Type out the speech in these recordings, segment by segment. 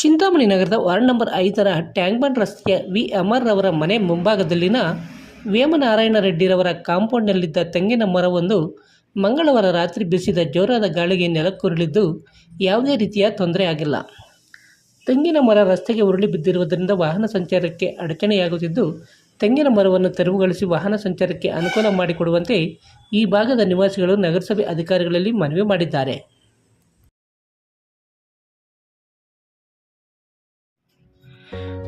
ಚಿಂತಾಮಣಿ ನಗರದ ward number ಐದರ tank bund ರಸ್ತೆಯ ವಿ ಅಮರ್ ರವರ ಮನೆ ಮುಂಭಾಗದಲ್ಲಿನ ವೇಮನಾರಾಯಣ ರೆಡ್ಡಿರವರ ಕಾಂಪೌಂಡ್ನಲ್ಲಿದ್ದ ತೆಂಗಿನ ಮರವೊಂದು ಮಂಗಳವಾರ ರಾತ್ರಿ ಬೀಸಿದ ಜೋರಾದ ಗಾಳಿಗೆ ನೆಲಕ್ಕುರುಳಿದ್ದು ಯಾವುದೇ ರೀತಿಯ ತೊಂದರೆ ಆಗಿಲ್ಲ. ತೆಂಗಿನ ಮರ ರಸ್ತೆಗೆ ಉರುಳಿ ಬಿದ್ದಿರುವುದರಿಂದ ವಾಹನ ಸಂಚಾರಕ್ಕೆ ಅಡಚಣೆಯಾಗುತ್ತಿದ್ದು, ತೆಂಗಿನ ಮರವನ್ನು ತೆರವುಗೊಳಿಸಿ ವಾಹನ ಸಂಚಾರಕ್ಕೆ ಅನುಕೂಲ ಮಾಡಿಕೊಡುವಂತೆ ಈ ಭಾಗದ ನಿವಾಸಿಗಳು ನಗರಸಭೆ ಅಧಿಕಾರಿಗಳಲ್ಲಿ ಮನವಿ ಮಾಡಿದ್ದಾರೆ.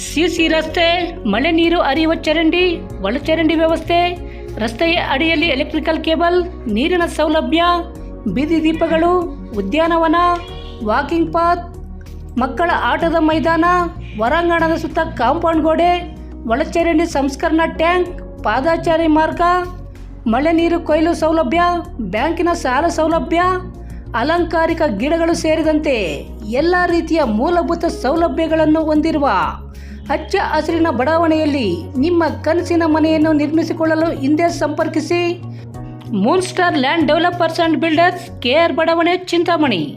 ಸಿಸಿ ರಸ್ತೆ, ಮಳೆ ನೀರು ಅರಿಯುವ ಚರಂಡಿ ಒಳಚರಂಡಿ ವ್ಯವಸ್ಥೆ, ರಸ್ತೆಯ ಅಡಿಯಲ್ಲಿ ಎಲೆಕ್ಟ್ರಿಕಲ್ ಕೇಬಲ್ ನೀರಿನ ಸೌಲಭ್ಯ, ಬೀದಿ ದೀಪಗಳು, ಉದ್ಯಾನವನ ವಾಕಿಂಗ್ ಪಾತ್ ಮಕ್ಕಳ ಆಟದ ಮೈದಾನ, ಹೊರಾಂಗಣದ ಸುತ್ತ ಕಾಂಪೌಂಡ್ ಗೋಡೆ ಒಳಚರಂಡಿ ಸಂಸ್ಕರಣಾ ಟ್ಯಾಂಕ್, ಪಾದಾಚಾರಿ ಮಾರ್ಗ, ಮಳೆ ನೀರು ಕೊಯ್ಲು ಸೌಲಭ್ಯ, ಬ್ಯಾಂಕಿನ ಸಾಲ ಸೌಲಭ್ಯ ಅಲಂಕಾರಿಕ ಗಿಡಗಳು ಸೇರಿದಂತೆ ಎಲ್ಲ ರೀತಿಯ ಮೂಲಭೂತ ಸೌಲಭ್ಯಗಳನ್ನು ಹೊಂದಿರುವ ಹಚ್ಚ ಹಸಿರಿನ ಬಡಾವಣೆಯಲ್ಲಿ ನಿಮ್ಮ ಕನಸಿನ ಮನೆಯನ್ನು ನಿರ್ಮಿಸಿಕೊಳ್ಳಲು ಹಿಂದೆ ಸಂಪರ್ಕಿಸಿ. Moon Star Land Developers and Builders KR ಬಡಾವಣೆ, Chintamani.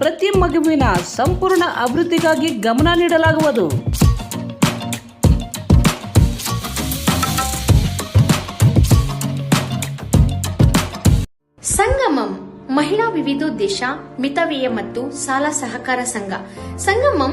ಪ್ರತಿ ಮಗುವಿನ ಸಂಪೂರ್ಣ ಅಭಿವೃದ್ಧಿಗಾಗಿ ಗಮನ ನೀಡಲಾಗುವುದು. ಸಂಗಮಂ, ಮಹಿಳಾ ವಿವಿಧೋದ್ದೇಶ, ಮಿತವ್ಯಯ ಮತ್ತು ಸಾಲ ಸಹಕಾರ ಸಂಘ. ಸಂಗಮಂ